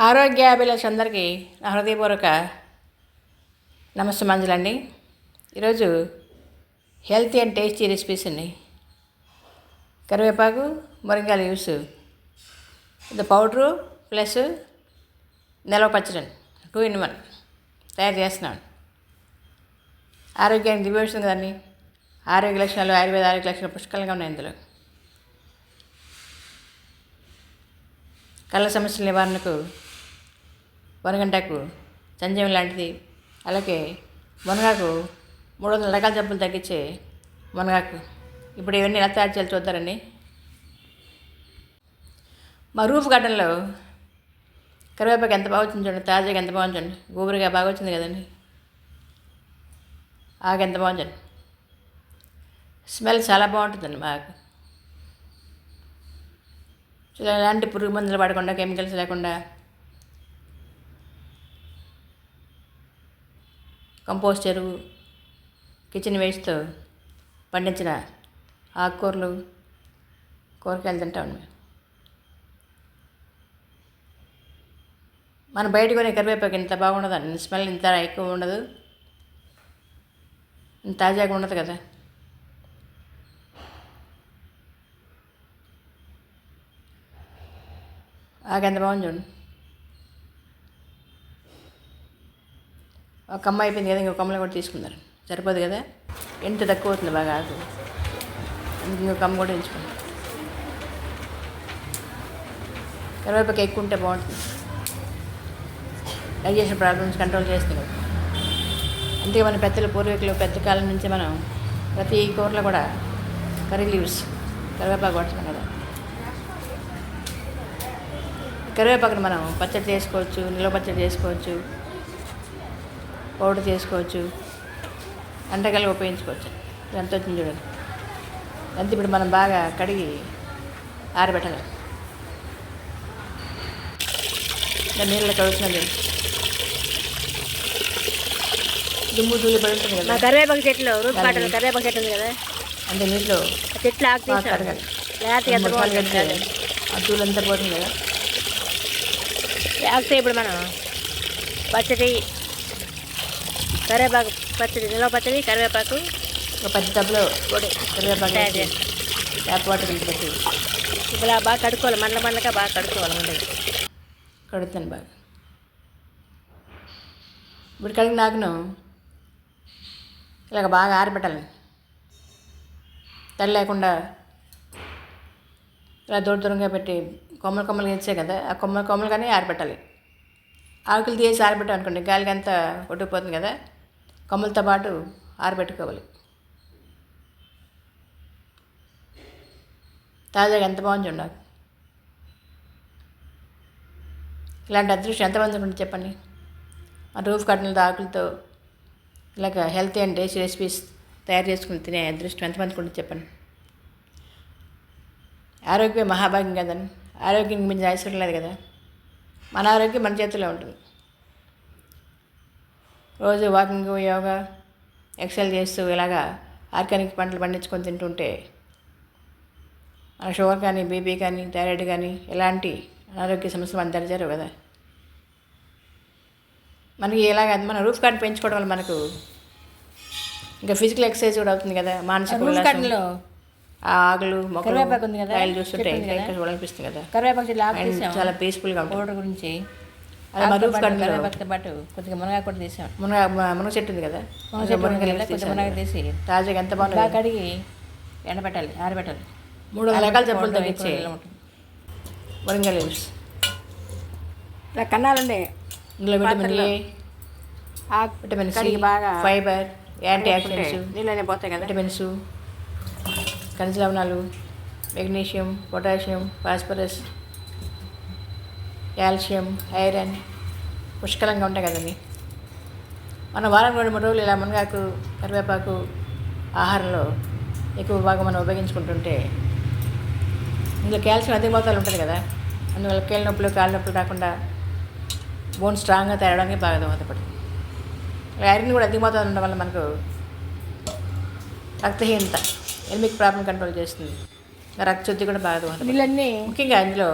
ఆరోగ్యాభిలాష అందరికీ నా హృదయపూర్వక నమస్తే మంజులండి ఈరోజు హెల్తీ అండ్ టేస్టీ రెసిపీస్ అండి కరివేపాకు మురింగా లీవ్స్ ఇది పౌడరు ప్లస్ నిలవ పచ్చడి టూ ఇన్ వన్ తయారు చేస్తున్నాను ఆరోగ్యానికి దివ్యవస్తుంది కదండి ఆరోగ్య లక్షణాలు ఆయుర్వేద ఆరోగ్య లక్షణాలు పుష్కలంగా ఉన్నాయి ఇందులో. కళ్ళ సమస్యల నివారణకు వనగంటకు సంజయం లాంటిది. అలాగే మునగాకు మూడు వందల రకాల జబ్బులు తగ్గించే మునగాకు ఇప్పుడు ఇవన్నీ ఎలా తయారు చేయాలి చూద్దారండి. మా రూఫ్ గార్డెన్లో కరివేపాకు ఎంత బాగా వచ్చింది చూడండి. తాజాగా ఎంత బాగుంది చూడండి. గోబురుగా బాగా వచ్చింది కదండి. ఆకు ఎంత బాగుంది చూడండి. స్మెల్ చాలా బాగుంటుందండి మాకు. ఇలాంటి ఎలాంటి పురుగు మందులు పడకుండా కెమికల్స్ లేకుండా కంపోస్ట్ ఎరువు కిచెన్ వేస్ట్తో పండించిన ఆకుకూరలు కూరగాయలు తింటాం మేము మన బయట కొనే కరివేపాకు ఇంత బాగుండదు స్మెల్ ఇంత ఎక్కువ ఉండదు. ఇంత తాజాగా ఉండదు కదా. ఆగంత ఎంత బాగుంది చూడండి ఒక కమ్మ అయిపోయింది కదా ఇంకొక కమ్మలు కూడా తీసుకున్నారు. సరిపోదు కదా? ఎంత తక్కువ అవుతుంది బాగా ఆకు? ఇంకొక కమ్మ కూడా ఎంచుకున్నాం కరివేపాకు ఎక్కువ ఉంటే బాగుంటుంది. డైజెషన్ ప్రాబ్లమ్స్ కంట్రోల్ చేస్తుంది కదా. అందుకే మన పెద్దల పూర్వీకులు పెద్ద కాలం నుంచి మనం ప్రతి కూరలో కూడా కర్రీ లీవ్స్ కరివేపాకు కొడుతున్నాం కదా. కరివేపాకుని మనం పచ్చడి చేసుకోవచ్చు నిల్వ పచ్చడి చేసుకోవచ్చు. పౌడర్ చేసుకోవచ్చు వంటకాలు ఉపయోగించుకోవచ్చు ఎంత వచ్చింది చూడండి. అంత ఇప్పుడు మనం బాగా కడిగి ఆరబెట్టాలి. ఇలా నీళ్ళలో కడుగుతున్నది దుమ్ము ధూళి పడి ఉంటుంది కదా. కరివేపాకు చెట్లు రూట్ కరివేపాకు చెట్టు ఉంది కదా. అంటే నీటిలో ఆ చెట్లు ఆకు కడగాలి. లేకపోతే ఎంత బాగుంటుంది ఆ ధూళి అంతా పోతుంది కదా. లేకపోతే ఇప్పుడు మనం పచ్చడి కరివేపాకు పచ్చడి నిలవ పచ్చడి కరివేపాకు. ఒక డబ్బులో పొడి కరివేపాకు ట్యాప్ వాటర్ పెట్టి. ఇప్పుడు బాగా కడుక్కోవాలి మండల మండలగా బాగా కడుక్కోవాలి ముందు. కడుగుతాను బాగా. ఇప్పుడు కడిగిన నాకును. ఇలాగ బాగా ఆరబెట్టాలి తడి లేకుండా ఇలా దూర దూరంగా పెట్టి కొమ్మలు కొమ్మలు ఇచ్చే కదా ఆ కొమ్మలు కొమ్మలు కానీ ఆరబెట్టాలి. ఆకులు తీసి ఆరబెట్టాం అనుకోండి గాలికి అంతా కొట్టుకుపోతుంది కదా. కమ్ములతో పాటు ఆరబెట్టుకోవాలి. తాజాగా ఎంత బాగుంది చూడండి ఇలాంటి అదృష్టం ఎంతమంది ఉంటుంది చెప్పండి. రూఫ్ కట్టిన ఆకులతో ఇలాగ హెల్తీ అండ్ టేస్ట్ రెసిపీస్ తయారు చేసుకుని తినే అదృష్టం ఎంతమందికి ఉంటుంది చెప్పండి. ఆరోగ్యం మహాభాగ్యం కదండి. ఆరోగ్యం మించిన ఐశ్వర్యం లేదు కదా. మన ఆరోగ్యం మన చేతిలో ఉంటుంది. రోజు వాకింగ్ యోగా ఎక్సర్సైజ్ చేస్తూ ఇలాగా ఆర్గానిక్ పంటలు పండించుకొని తింటుంటే మన షుగర్ కానీ బీపీ కానీ థైరాయిడ్ కానీ ఎలాంటి అనారోగ్య సమస్యలు మన దరిచారు కదా. మనకి ఎలాగ మన రూఫ్ కార్డ్ పెంచుకోవడం వల్ల మనకు ఇంకా ఫిజికల్ ఎక్సర్సైజ్ కూడా అవుతుంది కదా మానసిక రూఫ్ ఉల్లాసం. గార్డెన్లో ఆ ఆకులు మొక్కలు కాయలు చూస్తుంటే ఇంకా చూడాలనిపిస్తుంది కదా. చాలా పీస్ఫుల్గా ఉంటుంది గురించి. రూఫ్ పాటు కొద్దిగా మునగా కూడా తీసాం మునగ మునగ చెట్టు ఉంది కదా? మునగ చెట్టు మునగ. మునగ తీసి తాజాగా ఎంత బాగా బాగుంది కడిగి ఎండబెట్టాలి ఆరబెట్టాలి. మూడు వందల రకాల జబ్బులు పౌడర్ తగ్గించే. మురింగ లీవ్స్ ఇలా కన్నాలండి ఇందులో విటమిన్ విటమిన్ సి కడిగి బాగా ఫైబర్ యాంటీ ఆక్సిడెంట్స్ నీళ్ళనే పోతాయి కదా? విటమిన్స్ ఖనిజ లవణాలు magnesium potassium phosphorus. Calcium iron పుష్కలంగా ఉంటాయి కదండి మన వారం రెండు మూడు రోజులు ఇలా మునగాకు కరివేపాకు ఆహారంలో ఎక్కువ భాగం మనం ఉపయోగించుకుంటుంటే ఇందులో కాల్షియం అధిక మోతాదులో ఉంటుంది కదా. అందువల్ల కీళ్ళ నొప్పులు కాళ్ళ నొప్పులు రాకుండా బోన్ స్ట్రాంగ్గా తయారడానికి బాగా దోహదపడుతుంది. ఐరన్ కూడా అధిక మోతాదు ఉండడం వల్ల మనకు రక్తహీనత ఎనిమిక్ ప్రాబ్లం కంట్రోల్ చేస్తుంది. రక్త శుద్ధి కూడా బాగా దోహదపడుతుంది. నీళ్ళన్నీ ముఖ్యంగా ఇందులో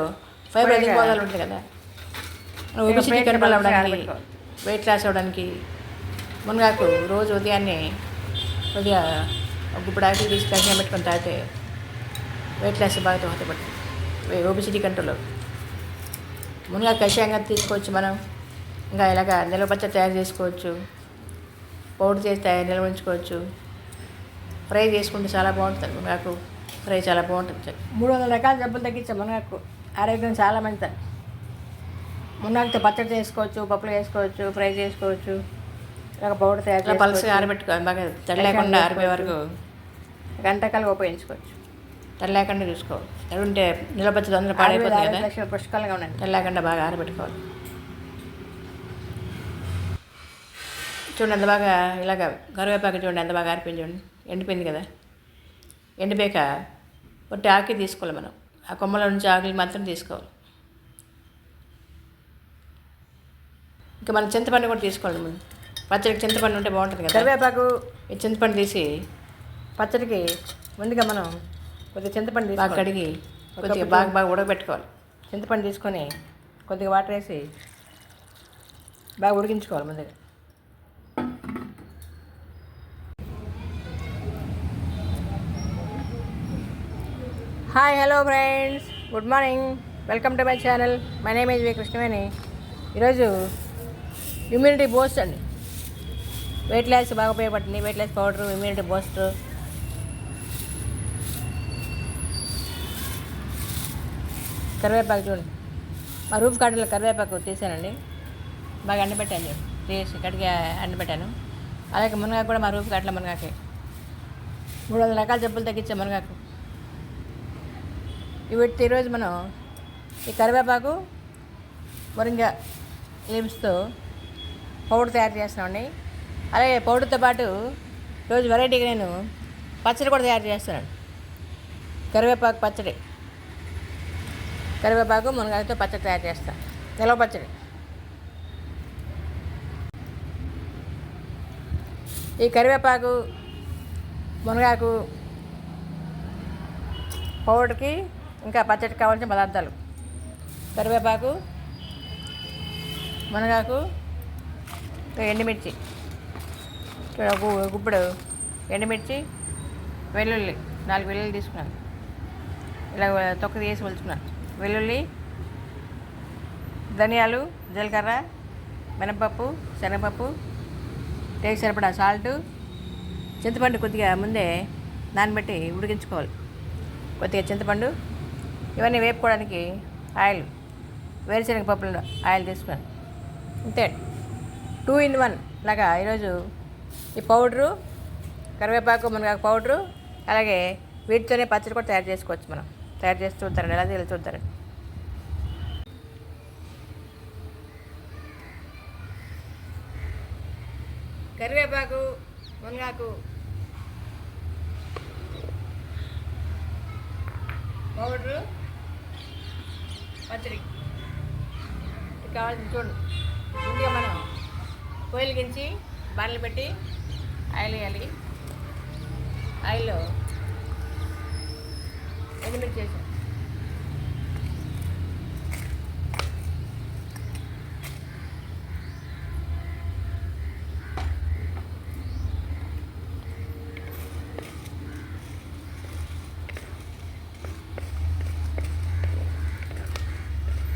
ఫైబర్ అధిక మోతాదులో ఉంటుంది కదా. ఒబిసిటీ కంట్రోల్ అవ్వడానికి. వెయిట్ లాస్ అవ్వడానికి మునగాకు రోజు ఉదయాన్నే కొద్దిగా గుప్పుడు ఆకులు తీసి కషాయం పెట్టుకొని తాగితే వెయిట్ లాస్ బాగా దోహదపడుతుంది. ఒబిసిటీ కంట్రోల్ మునగాకు కషాయంగా తీసుకోవచ్చు మనం. ఇంకా ఇలాగ నిల్వ పచ్చడి తయారు చేసుకోవచ్చు. పౌడర్ చేసి తయారు నిల్వ ఉంచుకోవచ్చు. ఫ్రై చేసుకుంటే చాలా బాగుంటుంది. మునగాకు ఫ్రై చాలా బాగుంటుంది. మూడు వందల రకాల జబ్బులు తగ్గించే మునగాకు ఆరోగ్యం చాలా మంచిది. మునగాకుతో పచ్చడి చేసుకోవచ్చు పప్పులు వేసుకోవచ్చు ఫ్రై చేసుకోవచ్చు ఇలాగ పౌడర్ తయారు ఇట్లా చేసుకోవచ్చు. పలుసగా ఆరబెట్టుకో బాగా తడి లేకుండా ఆరిపోయే వరకు. గంటకాలు ఉపయోగించుకోవచ్చు తడి లేకుండా చూసుకోవాలి. తడి ఉంటే నిలబచ్చి తొందర పాడైపోతుంది కదా. పుష్కలంగా ఉన్నాయి తడి లేకుండా బాగా ఆరబెట్టుకోవాలి. చూడండి ఎంత బాగా ఇలాగ కరివేపాకు చూడండి ఎంత బాగా ఆరిపోయింది చూడండి. ఎండిపోయింది కదా. ఎండిపోయాక ఒట్టి ఆకి తీసుకోవాలి మనం. ఆ కొమ్మల నుంచి ఆకులు మాత్రం తీసుకోవాలి. ఇంకా మనం చింతపండు కూడా తీసుకోవాలి ముందు. పచ్చడికి చింతపండు ఉంటే బాగుంటుంది కదా. కరివేపాకు. ఈ చింతపండు తీసి పచ్చడికి ముందుగా మనం కొద్దిగా చింతపండు బాగా కడిగి కొద్దిగా బాగా బాగా ఉడకబెట్టుకోవాలి. చింతపండు తీసుకొని కొద్దిగా వాటర్ వేసి బాగా ఉడికించుకోవాలి ముందుగా. Hi hello friends good morning welcome to my channel my name is V Krishnaveni ఈరోజు ఇమ్యూనిటీ బూస్ట్ అండి. వెయిట్ లాస్ బాగా ఉపయోగపడుతుంది. Weight loss powder immunity booster కరివేపాకు చూడండి. మా రూఫ్ గార్డెన్లో కరివేపాకు తీసానండి. బాగా ఎండబెట్టాను. తీసి కడిగి ఎండబెట్టాను. అలాగే మునగాకు కూడా మా రూఫ్ గార్డెన్లో మునగాకే. మూడు వందల రకాల జబ్బులు తగ్గించే మునగాకు. ఇవి పెట్టి ఈరోజు మనం ఈ కరివేపాకు మురింగా లిమ్స్తో పౌడర్ తయారు చేస్తున్నామండి. అలాగే పౌడర్తో పాటు రోజు వెరైటీగా నేను పచ్చడి కూడా తయారు చేస్తున్నాను. కరివేపాకు పచ్చడి. కరివేపాకు మునగాయతో పచ్చడి తయారు చేస్తాను నిలవ పచ్చడి. ఈ కరివేపాకు మునగాకు పౌడర్కి ఇంకా పచ్చడికి కావాల్సిన పదార్థాలు. కరివేపాకు మునగాకు ఎండుమిర్చి. గుప్పుడు ఎండుమిర్చి వెల్లుల్లి నాలుగు వెల్లుల్లి తీసుకున్నాను. ఇలా తొక్క తీసి వలుచుకున్నాను వెల్లుల్లి ధనియాలు జీలకర్ర మినపప్పు శనగపప్పు టేక్ సరిపడా సాల్ట్ చింతపండు కొద్దిగా ముందే నానబెట్టి ఉడికించుకోవాలి. కొద్దిగా చింతపండు ఇవన్నీ వేపుకోవడానికి ఆయిల్ వేరుశనగ పప్పులు ఆయిల్ తీసుకున్నాను అంతే. Two in one. లాగా ఈరోజు ఈ పౌడరు కరివేపాకు మునగాకు పౌడరు అలాగే వీటితోనే పచ్చడి కూడా తయారు చేసుకోవచ్చు మనం. తయారు చేస్తూ ఉంటారండి ఎలా చేయాలి కరివేపాకు మునగాకు పౌడరు పచ్చడి. ఇది కావాల్సింది చూడండి ముందుగా మనం కోయిలు గించి బాణలు పెట్టి ఆయిల్ వేయాలి. ఆయిల్లో ఎండుమిర్చి వేసాం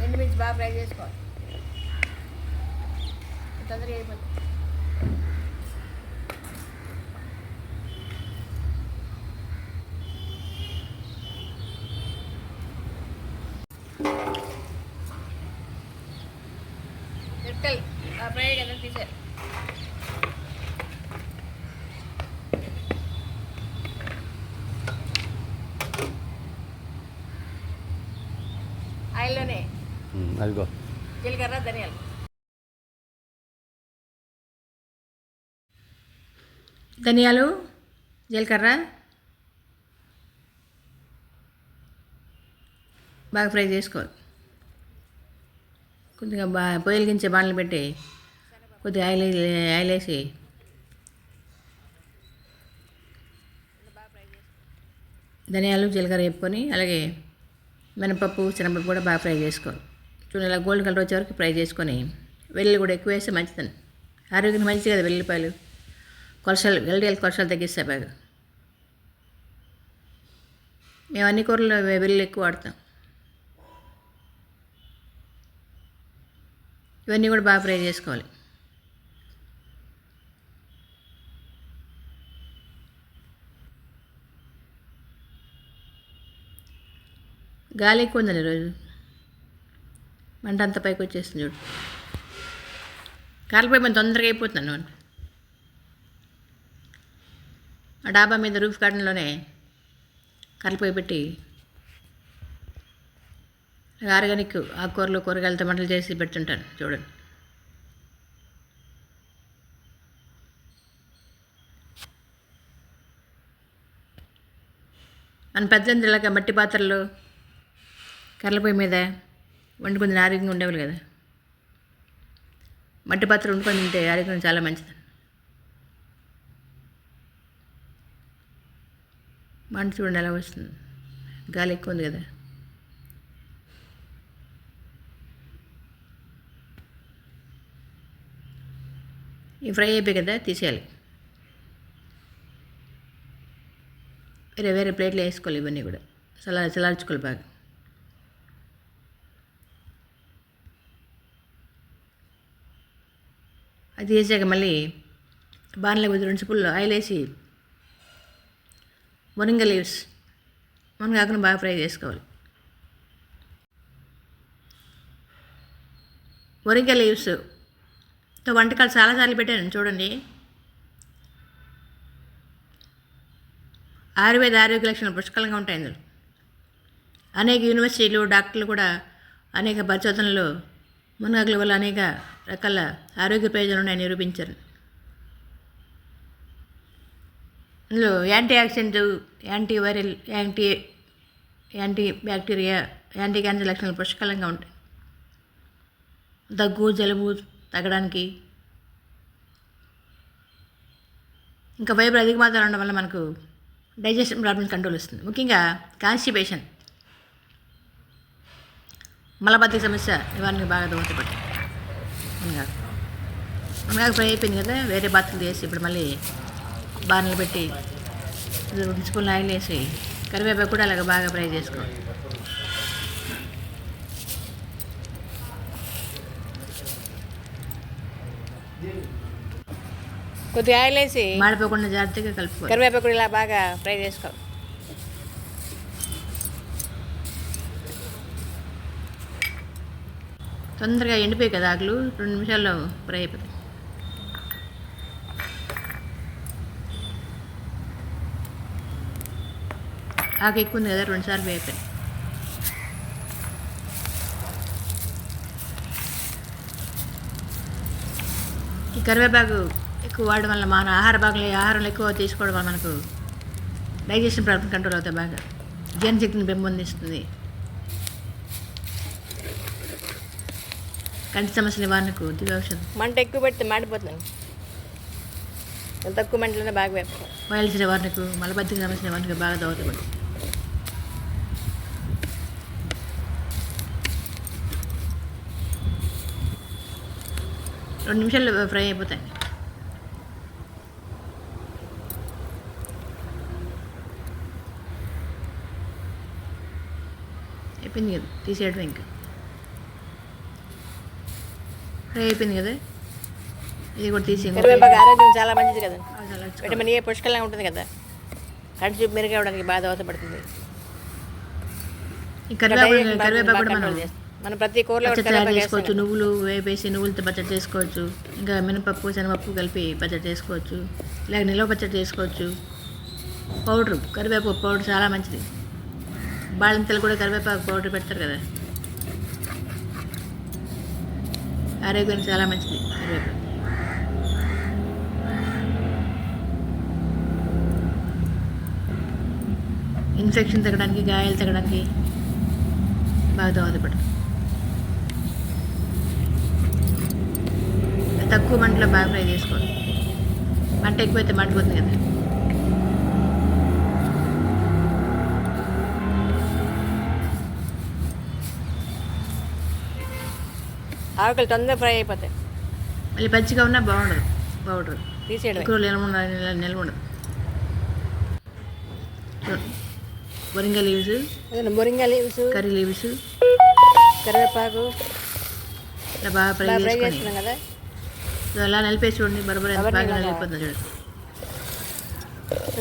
ఎండుమిర్చి బాగా ఫ్రై చేసుకోవాలి తొందరగా అయిపోతుంది మిరపకాయలు ఆ ఫ్రై కదా తీసేయాలి ఆయిల్లోనే ఉమ్, అదిగో. జీలకర్ర ధనియాలు. ధనియాలు జీలకర్ర. బాగా ఫ్రై చేసుకోవాలి కొద్దిగా బా పొయ్యిలు గించే బాణలు పెట్టి కొద్దిగా ఆయిల్ ఆయిల్ వేసి. ధనియాలు జీలకర్ర వేపుకొని అలాగే మినపప్పు శనగపప్పు కూడా బాగా ఫ్రై చేసుకోవాలి చూడండి ఇలా గోల్డ్ కలర్ వచ్చే వరకు ఫ్రై చేసుకొని వెల్లుల్లి కూడా ఎక్కువ వేస్తే మంచిదని. ఆరోగ్యం మంచిది కదా వెల్లుల్లిపాయలు. కొలసాలు ఎల్డిఎల్ కొలసాలు తగ్గిస్తాయి బాగా. మేము అన్ని కూరలు వెల్లుల్లి ఎక్కువ వాడతాం. ఇవన్నీ కూడా బాగా ఫ్రై చేసుకోవాలి. గాలి ఎక్కువ ఉందండి ఈరోజు. మంట అంత పైకి వచ్చేస్తుంది చూడు. కాలిపోయి మనం తొందరగా అయిపోతున్నాను ఆ డాబా మీద రూఫ్ గార్డెన్లోనే కలిపోయి పెట్టి ఆర్గానిక్ ఆకుకూరలు కూరగాయలు టమాటాలు చేసి పెడుతుంటాను చూడండి. మన పెద్ద ఇలాగ మట్టి పాత్రలు కర్రలపొయ్యి మీద వండుకుని ఆరోగ్యంగా ఉండేవాళ్ళు కదా. మట్టి పాత్ర వండుకొని తింటే ఆరోగ్యం చాలా మంచిది. మంట చూడండి ఎలా వస్తుంది. గాలి ఎక్కువ ఉంది కదా. ఈ ఫ్రై అయిపోయి కదా తీసేయాలి. వేరే వేరే ప్లేట్లో వేసుకోవాలి ఇవన్నీ కూడా. చల్ల చల్లార్చుకోవాలి బాగా. అది వేసాక మళ్ళీ బాణలో కొద్ది రెండు స్పూన్లు ఆయిల్ వేసి లీవ్స్ మునగాకును బాగా ఫ్రై చేసుకోవాలి. మురింగ లీవ్స్తో వంటకాలు చాలాసార్లు పెట్టాను చూడండి. ఆయుర్వేద ఆరోగ్య లక్షణాలు పుష్కలంగా ఉంటాయి అందులో అనేక యూనివర్సిటీలు డాక్టర్లు కూడా అనేక పరిశోధనలు మునగాకుల వల్ల అనేక రకాల ఆరోగ్య ప్రయోజనాలు ఉన్నాయని నిరూపించారు. ఇందులో anti oxidant anti viral anti anti bacteria anti cancer లక్షణాలు పుష్కలంగా ఉంటాయి. దగ్గు జలుబు తగ్గడానికి ఇంకా వైపు అధిక మాత్రం ఉండడం వల్ల మనకు డైజెషన్ ప్రాబ్లమ్స్ కంట్రోల్ వస్తుంది. ముఖ్యంగా కాన్స్టిపేషన్. మలబద్ధక సమస్య నివారణకు బాగా దోహదపడుతుంది మునగాకు మునగాకు ఫ్రై అయిపోయింది కదా వేరే పాత్రలు వేసి ఇప్పుడు మళ్ళీ బాణలు పెట్టి రెండు స్పూన్లు ఆయిల్ వేసి కరివేపాకు కూడా అలాగ బాగా ఫ్రై చేసుకోవాలి కొద్దిగా ఆయిల్ వేసి మాడిపోకుండా జాగ్రత్తగా కలుపుకోవాలి కరివేపాకు కూడా ఇలా బాగా ఫ్రై చేసుకోవాలి తొందరగా ఎండిపోయి కదా ఆకులు. రెండు నిమిషాల్లో ఫ్రై అయిపోతాయి. ఆకు ఎక్కువ ఉంది కదా రెండు సార్లు వేపాయి ఈ కరివేపాకు ఎక్కువ వాడడం వల్ల మన ఆహార భాగంలో ఆహారంలో ఎక్కువ తీసుకోవడం వల్ల మనకు డైజెషన్ ప్రాబ్లం కంట్రోల్ అవుతాయి బాగా. జీర్ణశక్తిని పెంపొందిస్తుంది. కంటి సమస్య నివారణకు దివ్య ఔషధం మంట ఎక్కువ పెడితే మాడిపోతుంది. ఎంత తక్కువ మంటలోనే బాగా వేపుకోవాలి వైల్స్ నివారణకు మలబద్ధక సమస్య నివారణకు బాగా దోహదపడుతుంది రెండు నిమిషాలు ఫ్రై అయిపోతాయి. అయిపోయింది కదా తీసేయడం ఇంకా. ఫ్రై అయిపోయింది కదా. ఇది కూడా తీసి ఆరోగ్యం చాలా మంచిది కదా. విటమిన్ ఏ పుష్కలంగా ఉంటుంది కదా. కంటి చూపు డైజెషన్ కరివేపాకు బాగా కూడా మనం ప్రతి కూరలో చేసుకోవచ్చు నువ్వులు వేపేసి నువ్వులతో పచ్చడి చేసుకోవచ్చు ఇంకా మినపప్పు శనగపప్పు కలిపి పచ్చడి చేసుకోవచ్చు లేక నిల్వ పచ్చడి చేసుకోవచ్చు. పౌడర్ కరివేపాకు పౌడర్ చాలా మంచిది. బాళంతలు కూడా కరివేపాకు పౌడర్ పెడతారు కదా. ఆరోగ్యానికి చాలా మంచిది. కరివేపాకు ఇన్ఫెక్షన్ తగ్గడానికి గాయాలు తగ్గడానికి బాగా దోహదపడుతుంది తక్కువ మంటలో బాగా ఫ్రై చేసుకోవాలి. మంట ఎక్కువైతే మండిపోతుంది కదా. ఆకులు తొందరగా ఫ్రై అయిపోతాయి. మళ్ళీ పచ్చిగా ఉన్నా బాగుండదు పౌడర్. తీసేయడమే. ఎక్కువ నిల్వ నిల్వ ఉండదు. Leaves. Moringa leaves. Curry leaves. కరివేపాకు. ఇలా బాగా ఫ్రై ఇలా ఫ్రై చేస్తున్నాం కదా. అలా నలిపేసి చూడండి బరబర బాగా ఇలాగా. నలిగిపోతుంది చూడండి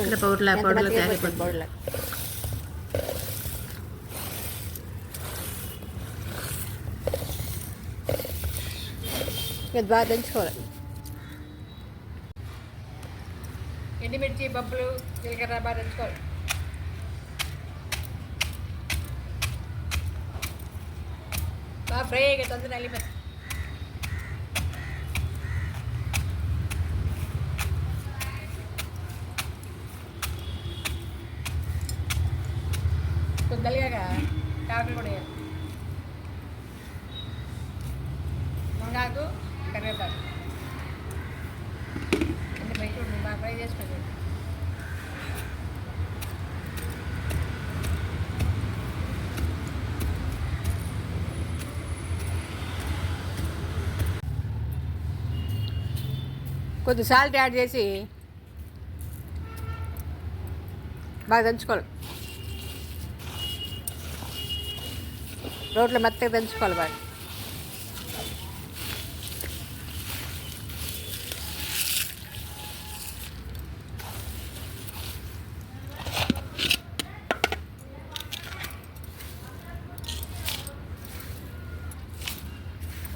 ఇక్కడ పౌడర్లా మెత్తగా తయారైపోతుంది. పౌడర్లా. ఇది బాగా దంచుకోవాలి. ఎండుమిర్చి పప్పులు జీలకర్ర బాగా దంచుకోవాలి. బాగా ఫ్రై అయ్యే తొందర అల్లిపోయి కొద్దిగా కాకులు కూడా వేయాలి. మునగాకు కరివేపాకు అన్ని ఫ్రై బాగా ఫ్రై చేసుకోండి కొద్ది సాల్ట్ యాడ్ చేసి బాగా దంచుకోవాలి. రోట్లో మెత్తగా దంచుకోవాలి బాగా.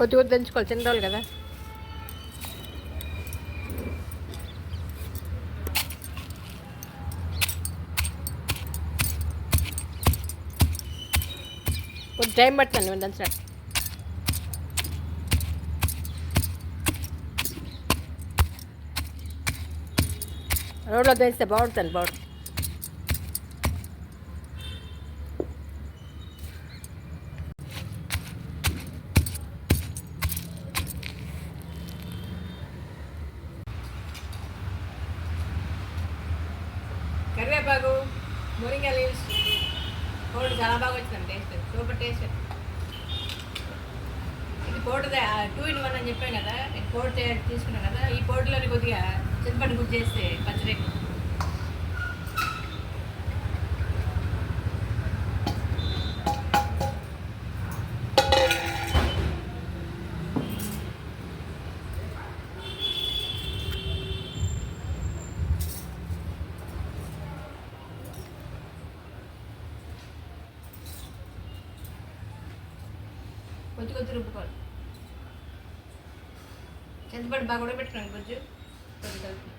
కొద్ది కొద్ది దంచుకోవాలి చిన్న రోజులు కదా. కొద్ది టైం పడుతుంది మేము దంచడానికి. రోడ్లో దంచితే బాగుంటుంది బాగుంటుంది కరివేపాకు మురింగా లీవ్స్ పౌడర్ చాలా బాగా వచ్చింది టేస్ట్ సూపర్ టేస్ట్ ఇది పౌడర్ టూ ఇన్ వన్ అని చెప్పాను కదా నేను పౌడర్ తయారు తీసుకున్నాను కదా ఈ పౌడర్లోని కొద్దిగా చింతపండు గుజ్జు చేస్తే పచ్చడి కొద్ది కొద్ది రుబ్బుకోవాలి. చింతపండు బాగా కూడా పెట్టుకోండి గుజ్జు. కొద్ది కలిపి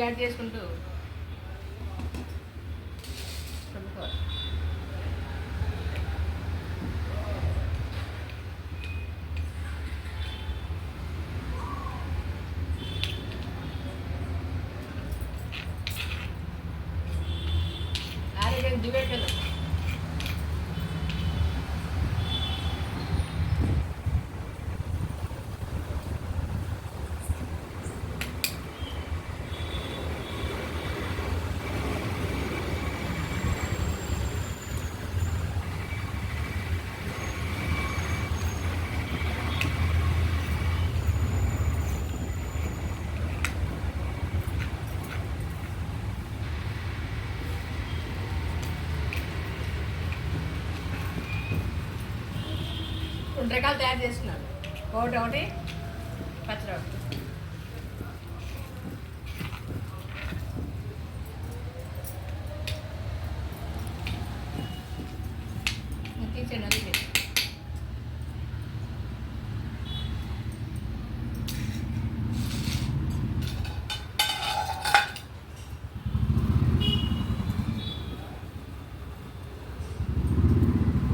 యాడ్ చేసుకుంటూ రుబ్బుకోవాలి ఆరోగ్యం దివేట్ రెండు రకాలు తయారు చేస్తున్నాను ఒకటి ఒకటి పచ్చడి ఒకటి ఇది తీసేయండి అది తీసేయండి.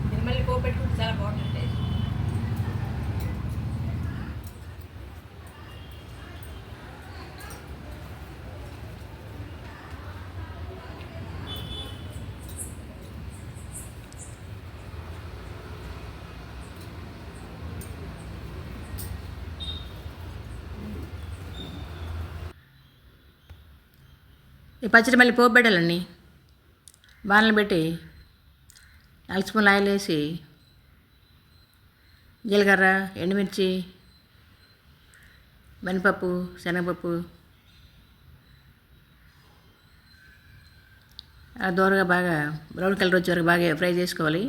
ఇది మళ్ళీ పోపు పెట్టుకుంటే చాలా బాగుంటుంది టేస్ట్ ఈ పచ్చడి మళ్ళీ పోపు బాణలు పెట్టి నాలుగు ఆయిల్ వేసి జీలకర్ర ఎండుమిర్చి మినపప్పు శనగపప్పు దోరగా బాగా బ్రౌన్ కలర్ వచ్చే వరకు బాగా ఫ్రై చేసుకోవాలి.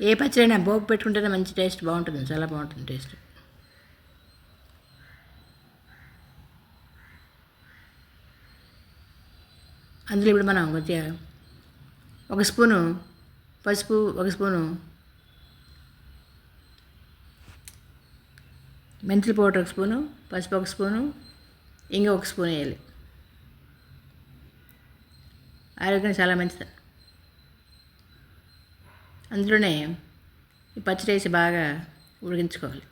ఏ పచ్చడి అయినా పోపు పెట్టుకుంటేనే మంచి టేస్ట్ బాగుంటుంది చాలా బాగుంటుంది టేస్ట్. అందులో ఇప్పుడు మనం కొద్దిగా ఒక స్పూను పసుపు ఒక స్పూను మెంతుల పౌడర్ ఒక స్పూను పసుపు ఒక స్పూను ఇంకా ఒక స్పూన్ వేయాలి. ఆరోగ్యం చాలా మంచిది. అందులోనే ఈ పచ్చడి వేసి బాగా ఉడికించుకోవాలి.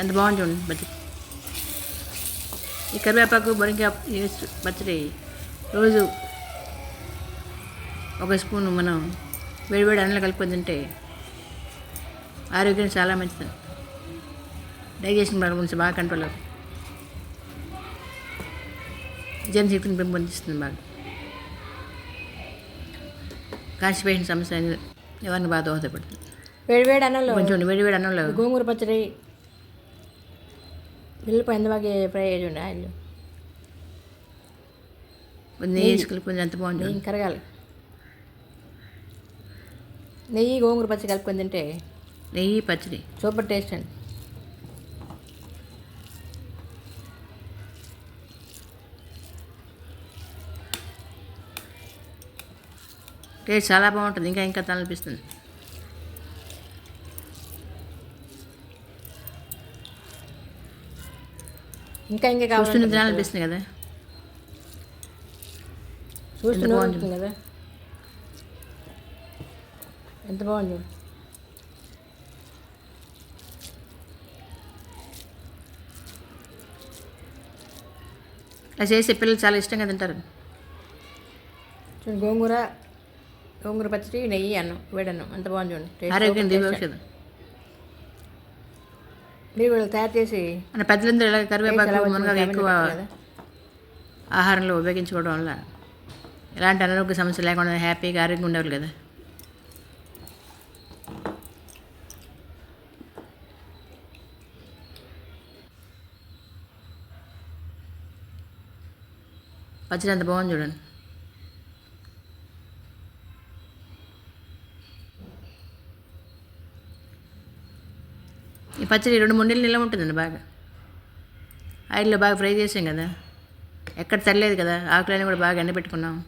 ఎంత బాగుంది చూడండి పచ్చడి. ఈ కరివేపాకు బొరికాయ పచ్చడి రోజు ఒక స్పూన్ మనం వేడివేడి అన్నం కలుపుకొని తింటే ఆరోగ్యం చాలా మంచిది. డైజెషన్ బాగా గురించి బాగా కంట్రోల్ అవుతుంది. జీర్ణశక్తిని పెంపొందిస్తుంది బాగా. కాన్స్టిపేషన్ సమస్య ఎవరిని బాగా దోహదపడుతుంది. వేడి వేడి అన్నంలో కొంచెం వేడి వేడి అన్నంలో గోంగూర పచ్చడి ఉల్లిపాయ ఎంత బాగా ఫ్రై చేయండి ఆయిల్. కొంచెం నెయ్యి వేసి కలుపుకొని ఎంత బాగుంది నెయ్యి కరగాలి. నెయ్యి గోంగూర పచ్చడి కలుపుకొని తింటే నెయ్యి పచ్చడి. సూపర్ టేస్ట్ అండి. టేస్ట్ చాలా బాగుంటుంది ఇంకా ఇంకా తలనిపిస్తుంది ఇంకా ఇంకా చూస్తుంటే కావాలి తినాలనిపిస్తుంది కదా. చూస్తూ కదా. ఎంత బాగుంది. అలా చేస్తే పిల్లలు చాలా ఇష్టంగా తింటారు. గోంగూర గోంగూర పచ్చడి నెయ్యి అన్నం వేడన్నం. అంత బాగుంది చూడండి. ఆరోగ్యం మీరు వీళ్ళు తయారు చేసి మన పెద్దలందరూ ఇలా కరివేపాకు ఎక్కువ. ఆహారంలో ఉపయోగించుకోవడం వల్ల ఎలాంటి అనారోగ్య సమస్య లేకుండా హ్యాపీగా ఆరోగ్యంగా ఉండేవాళ్ళు కదా. పచ్చడి అంత బాగుంది చూడండి. ఈ పచ్చడి రెండు మూడు నెలలు నిల్వ ఉంటుందండి బాగా. ఆయిల్లో బాగా ఫ్రై చేసాం కదా. ఎక్కడ తరలేదు కదా ఆకులన్నీ కూడా బాగా ఎండబెట్టుకున్నాం.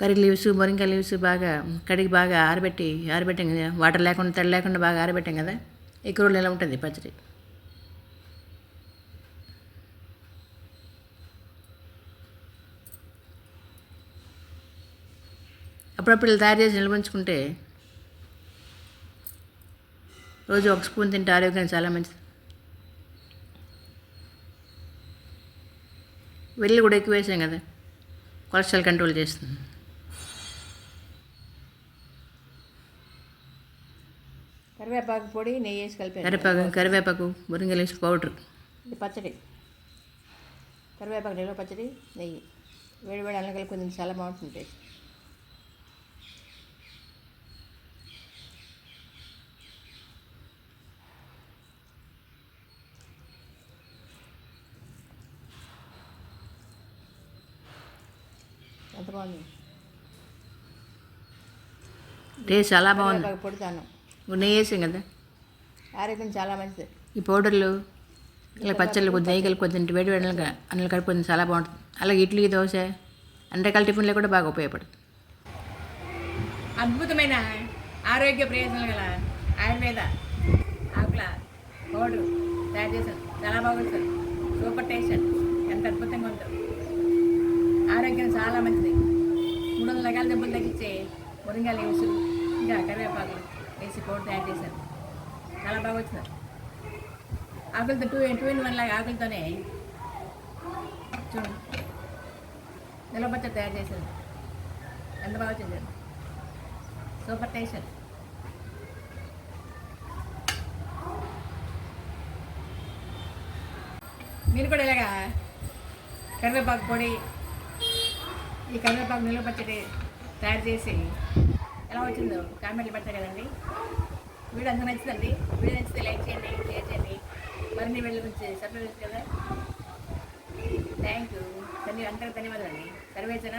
కర్రీ లీవ్స్ మొరింకాయ లీవ్స్ బాగా కడిగి బాగా ఆరబెట్టి ఆరబెట్టాం కదా. వాటర్ లేకుండా తడి లేకుండా బాగా ఆరబెట్టాం కదా. ఎక్కువ రోజులు ఎలా ఉంటుంది పచ్చడి. అప్పుడప్పుడు తయారు చేసి నిల్వ ఉంచుకుంటే రోజు ఒక స్పూన్ తింటే ఆరోగ్యానికి చాలా మంచిది. వెళ్ళి కూడా ఎక్కువ వేసాం కదా కొలెస్ట్రాల్ కంట్రోల్ చేస్తుంది. కరివేపాకు పొడి నెయ్యి వేసి కలిపి కరివేపాకు కరివేపాకు మురింగలు వేసి పౌడర్. ఇది పచ్చడి. కరివేపాకు నిల్వ పచ్చడి నెయ్యి. వేడి వేడి అన్నం కలుపుకొని తింటే చాలా బాగుంటుంది టేస్ట్ ఎంత బాగుంది టేస్ట్ చాలా బాగుంది. కరివేపాకు పొడి తాను. ఇప్పుడు నెయ్యి వేసాం కదా. ఆరోగ్యం చాలా మంచిది. ఈ పౌడర్లు ఇలా పచ్చళ్ళు కొద్ది నెయ్యి కలిపి కొద్ది వేడి వేడి అన్నం కలుపుకొని చాలా బాగుంటుంది. అలాగే ఇడ్లీ దోశ అన్ని రకాల టిఫిన్లు కూడా బాగా ఉపయోగపడుతుంది అద్భుతమైన ఆరోగ్య ప్రయోజనాలు గల ఆయుర్వేద ఆకుల పౌడర్ తయారు చేశాను చాలా బాగుంది సార్. సూపర్ టేస్ట్ ఎంత అద్భుతంగా ఉందో. ఆరోగ్యం చాలా మంచిది. మూడు వందల రకాల దెబ్బలు తగ్గించే మురింగా లీవ్స్ ఇంకా కరివేపాకు వేసి పౌడర్ తయారు చేశారు. చాలా బాగా వచ్చింది. ఆకులతో టూ టూ ఇన్ వన్ లాగా ఆకులతోనే చూడండి. నిలబచ్చ తయారు చేశారు. ఎంత బాగా వచ్చింది సూపర్ టేస్ట్ మీరు కూడా ఇలాగా కరివేపాకు పొడి ఈ కరివేపాకు నిలువ పచ్చడి తయారు చేసి ఎలా వచ్చిందో కామెంట్లు పెడతా కదండి. వీడియో అంత నచ్చిందండి. వీడియో నచ్చితే లైక్ చేయండి షేర్ చేయండి. మరిన్ని వీళ్ళ గురించి సబ్స్క్రైబ్ కదా. థ్యాంక్ యూ ధన్య అందరికి ధన్యవాదాలండి సర్వేచన